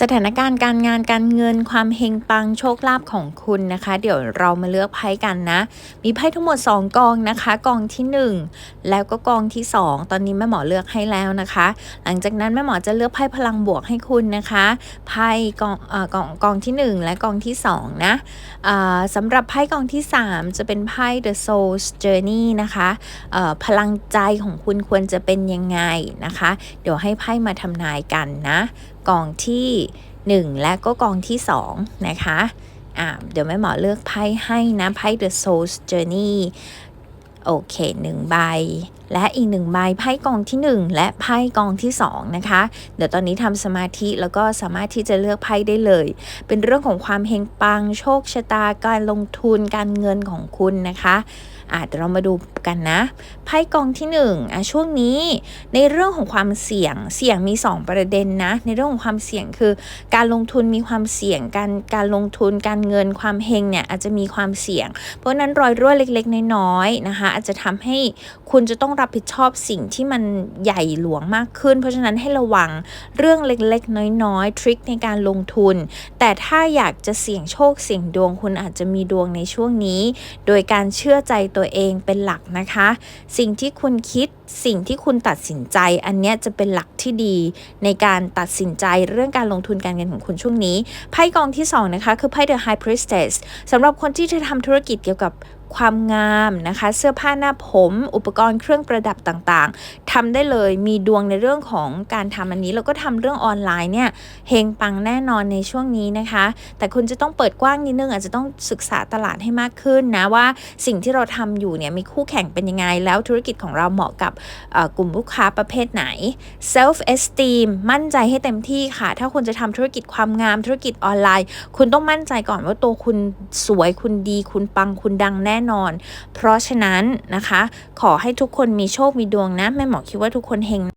สถานการณ์การงานการเงินความเฮงปังโชคลาภของคุณนะคะ เดี๋ยวเรามาเลือกไพ่กันนะ มีไพ่ทั้งหมด 2 กองนะคะ กองที่ 1 แล้วก็กองที่ 2 ตอนนี้แม่หมอเลือกให้แล้วนะคะ หลังจากนั้นแม่หมอจะเลือกไพ่พลังบวกให้คุณนะคะไพ่กองเอ่อกองกองที่ 1 และกองที่2นะอ่าสำหรับไพ่กองที่ 3 จะเป็นไพ่ The Soul's Journey นะคะเอ่อพลังใจของคุณควรจะเป็นยังไงนะคะ เดี๋ยวให้ไพ่มาทำนายกันนะกองที่1 และก็กองที่ 2 นะคะอ่าเดี๋ยวแม่หมอเลือกไพ่ให้นะไพ่ The Soul's Journey โอเคหนึ่งใบและอีกหนึ่งใบไพ่กองที่ 1 และไพ่กองที่2นะคะ เดี๋ยวตอนนี้ทำสมาธิแล้วก็สามารถที่จะเลือกไพ่ได้เลย เป็นเรื่องของความเฮงปังโชคชะตาการลงทุนการเงินของคุณนะคะอะเดี๋ยวเรามาดูกันนะ ไพ่กองที่1อะช่วงนี้ในเรื่องของความเสี่ยงเสี่ยงมี 2 ประเด็นนะ ในเรื่องของความเสี่ยงคือ การลงทุนมีความเสี่ยงการการลงทุนการเงินความเฮงเนี่ยอาจจะมีความเสี่ยง เพราะฉะนั้นรอยรั่วเล็กๆน้อยๆนะคะอาจจะทำให้คุณจะต้องรับผิดชอบสิ่งที่มันใหญ่หลวงมากขึ้น เพราะฉะนั้นให้ระวังเรื่องเล็กๆ น้อยๆ ทริคในการลงทุน แต่ถ้าอยากจะเสี่ยงโชคเสี่ยงดวงคุณอาจจะมีดวงในช่วงนี้ โดยการเชื่อใจตัวเองเป็นหลักนะคะ สิ่งที่คุณคิดสิ่งที่คุณตัดสินใจ อันนี้จะเป็นหลักที่ดีในการตัดสินใจเรื่องการลงทุนการเงินของคุณช่วงนี้ ไพ่กองที่สองนะคะคือไพ่ The High Priestess สำหรับคนที่จะทำธุรกิจเกี่ยวกับความงามนะคะ เสื้อผ้าหน้าผม อุปกรณ์เครื่องประดับต่างๆทำได้เลยมีดวงในเรื่องของการทำอันนี้ แล้วก็ทำเรื่องออนไลน์เนี่ยเฮงปังแน่นอนในช่วงนี้นะคะ แต่คุณจะต้องเปิดกว้างนิดนึง อาจจะต้องศึกษาตลาดให้มากขึ้นนะว่าสิ่งที่เราทำอยู่เนี่ยมีคู่แข่งเป็นยังไง แล้วธุรกิจของเราเหมาะกับกลุ่มลูกค้าประเภทไหน self esteem มั่นใจให้เต็มที่ค่ะ ถ้าคุณจะทำธุรกิจความงามธุรกิจออนไลน์ คุณต้องมั่นใจก่อนว่าตัวคุณสวยคุณดี คุณปังคุณดังแน่นอน เพราะฉะนั้นนะคะ ขอให้ทุกคนมีโชคมีดวงนะแม่หมอคิดว่าทุกคนเฮง